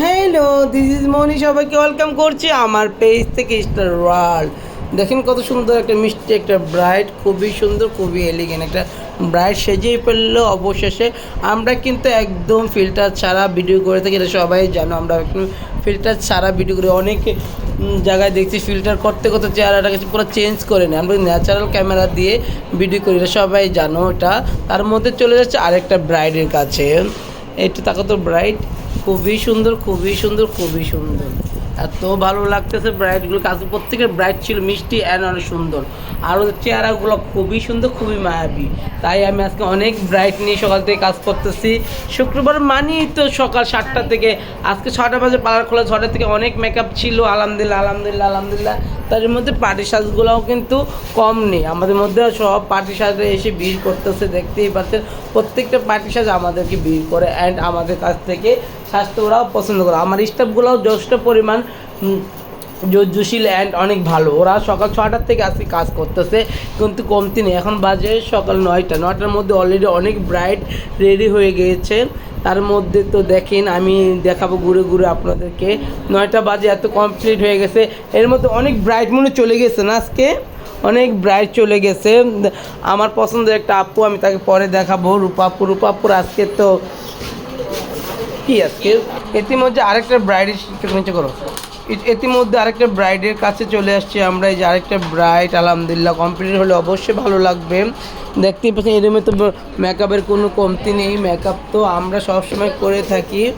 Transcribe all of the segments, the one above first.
Hello this is মনি সবাইকে welcome করছি আমার পেজ থেকে স্টার ওয়ার্ল্ড দেখেন কত সুন্দর একটা মিষ্টি, একটা ব্রাইড খুবই সুন্দর, খুবই এলিগেন্ট একটা ব্রাইড সেজেই ফেলল অবশেষে। আমরা কিন্তু একদম ফিল্টার ছাড়া ভিডিও করে থাকি, এটা সবাই জানো। আমরা ফিল্টার ছাড়া ভিডিও করে অনেক জায়গায় দেখছি ফিল্টার করতে করতে চেহারাটাকে পুরো চেঞ্জ করে নেয়। আমরা ন্যাচারাল ক্যামেরা দিয়ে ভিডিও করি, এটা সবাই জানো এটা। তার মধ্যে চলে যাচ্ছে আরেকটা ব্রাইডের কাছে। একটু তাকে তো ব্রাইট খুবই সুন্দর খুবই সুন্দর খুবই সুন্দর। এত ভালো লাগতেছে ব্রাইডগুলো কাজ প্রত্যেকের ব্রাইড ছিল, মিষ্টি অ্যান্ড অনেক সুন্দর। আর ওদের চেহারাগুলো খুবই সুন্দর, খুবই মায়াবী। তাই আমি আজকে অনেক ব্রাইট নিয়ে সকাল থেকে কাজ করতেছি। শুক্রবার মানি তো সকাল সাতটা থেকে। আজকে ছটা বাজে পার্লার খোলা ছটা থেকে অনেক মেকআপ ছিল, আলহামদুলিল্লাহ আলহামদুলিল্লাহ আলহামদুলিল্লাহ। তার মধ্যে পার্টি সাজগুলোও কিন্তু কম নেই। আমাদের মধ্যে সব পার্টি সাজে এসে ভিড় করতেছে, দেখতেই পাচ্ছেন। প্রত্যেকটা পার্টি সাজ আমাদেরকে ভিড় করে অ্যান্ড আমাদের কাছ থেকে স্বাস্থ্য ওরাও পছন্দ করে। আমার স্টাফগুলোও যথেষ্ট পরিমাণ যজ্জশীল অ্যান্ড অনেক ভালো। ওরা সকাল ছটার থেকে আজকে কাজ করতেছে, কিন্তু কমতি নেই। এখন বাজে সকাল নয়টা। নয়টার মধ্যে অলরেডি অনেক ব্রাইট রেডি হয়ে গিয়েছে। তার মধ্যে তো দেখেন, আমি দেখাবো ঘুরে ঘুরে আপনাদেরকে। নয়টা বাজে এত কমপ্লিট হয়ে গেছে। এর মধ্যে অনেক ব্রাইট মনে চলে গেছে না আজকে? অনেক ব্রাইট চলে গেছে। আমার পছন্দের একটা আপু, আমি তাকে পরে দেখাবো। রূপাপু, রূপাপুর আজকে তো কি আজকে? ইতিমধ্যে আরেকটা ব্রাইডের নিচে করো। ইত- ইতিমধ্যে আরেকটা ব্রাইডের কাছে চলে আসছি আমরা। এই যে আরেকটা ব্রাইড আলহামদুলিল্লাহ কমপ্লিট হলে অবশ্যই ভালো লাগবে। দেখতেই পাচ্ছেন এরমে তো মেকআপের কোনো কমতি নেই। মেকআপ তো আমরা সবসময় করে থাকি।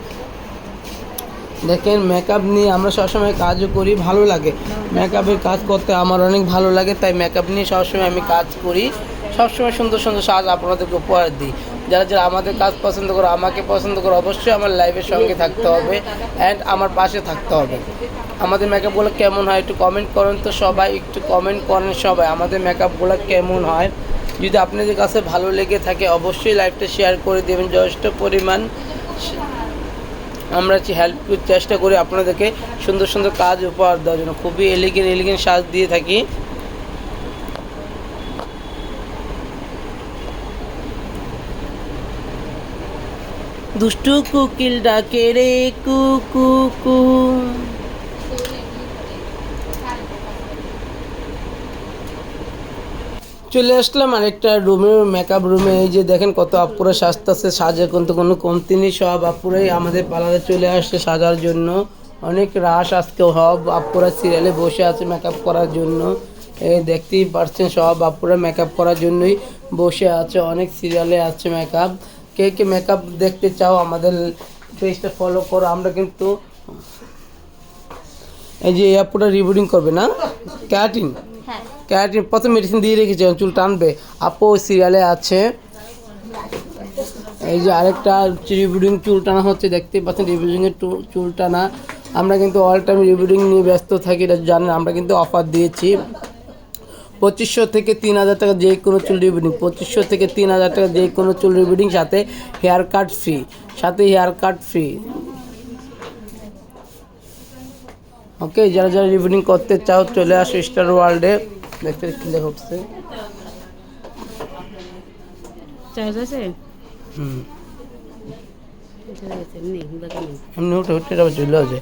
দেখেন মেকআপ নিয়ে আমরা সবসময় কাজও করি, ভালো লাগে। মেকআপের কাজ করতে আমার অনেক ভালো লাগে, তাই মেকআপ নিয়ে সবসময় আমি কাজ করি। সবসময় সুন্দর সুন্দর সাজ আপনাদেরকে উপহার দিই। যারা যারা আমাদের কাজ পছন্দ করো, আমাকে পছন্দ করো, অবশ্যই আমার লাইফের সঙ্গে থাকতে হবে অ্যান্ড আমার পাশে থাকতে হবে। আমাদের মেকআপগুলো কেমন হয় একটু কমেন্ট করেন তো সবাই, একটু কমেন্ট করেন সবাই, আমাদের মেকআপগুলো কেমন হয়? যদি আপনাদের কাছে ভালো লেগে থাকে, অবশ্যই লাইভটা শেয়ার করে দেবেন, যথেষ্ট পরিমাণ। আমরা হেল্প চেষ্টা করি আপনাদেরকে সুন্দর সুন্দর কাজ উপহার দেওয়ার জন্য। খুবই এলিগেন্ট এলিগেন্ট সাজ দিয়ে থাকি। দুষ্টু কুকিল ডাকে রে কু কু চলে আসলাম আরেকটা রুমে মেকআপ রুমে এই যে দেখেন কত আপুরা সাজতেছে, সাজে কিন্তু কোনো কমতি নেই, সব আপুরাই আমাদের পার্লারে চলে আসছে সাজার জন্য। অনেক রাশ আজকে, সব আপুরা সিরিয়ালে বসে আছে মেকআপ করার জন্য। এই দেখতেই পারছেন, সব আপুরা মেকআপ করার জন্যই বসে আছে, অনেক সিরিয়ালে আছে মেকআপ কে কে মেকআপ দেখতে চাও আমাদের পেজটা ফলো করো। আমরা কিন্তু এই যে আপুটা রিবুডিং করবে না? ক্যাটিং হ্যাঁ। ক্যারাটিন প্রথম মেডিসিন দিয়ে রেখেছে চুল টানবে। আপু সিরিয়ালে আছে। এই যে আরেকটা রিবিউডিং চুল টানা হচ্ছে দেখতেই পাচ্ছেন রিবিউডিংয়ের চুল টানা। আমরা কিন্তু অল টাইম রিবিউডিং নিয়ে ব্যস্ত থাকি এটা জানেন আমরা কিন্তু অফার দিয়েছি। পঁচিশশো থেকে তিন হাজার টাকা যে কোনো চুল রিবিউডিং পঁচিশশো থেকে তিন হাজার টাকা যে কোনো চুল রিবিউডিং সাথে হেয়ার কাট ফ্রি সাথে হেয়ার কাট ফ্রি ওকে যারা যারা রিভিউডিং করতে চাও চলে আসো স্টার ওয়ার্ল্ডে দেখতে কি লেখা উঠছে চার্জ আছে? হুম। দেখা নেই এমনি উঠে উঠে চলে আসে।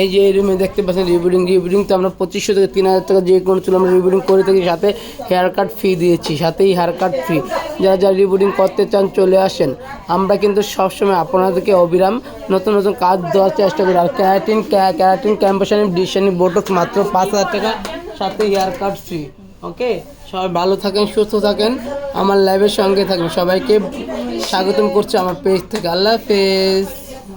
এই যে এই রুমে দেখতে পাচ্ছেন রিভিউডিং রিভিউডিং তো আমরা পঁচিশশো থেকে তিন হাজার টাকা যে কোনো চুল আমরা রিভিউডিং করে থাকি, সাথে হেয়ার কাট ফি দিয়েছি, সাথেই হেয়ার কাট ফ্রি যারা যারা রিভিউডিং করতে চান, চলে আসেন। আমরা কিন্তু সবসময় আপনাদেরকে অবিরাম নতুন নতুন কাজ দেওয়ার চেষ্টা করি। আর ক্যারাটিন ক্যারাটিন ক্যাম্পাসানি ডিশানি বোটক্স মাত্র পাঁচ হাজার টাকা, সাথে হেয়ার কাট ফ্রি ওকে? সবাই ভালো থাকেন, সুস্থ থাকেন। আমার লাইভের সঙ্গে থাকেন সবাইকে স্বাগতম করছি আমার পেজ থেকে। আল্লাহ হাফেজ।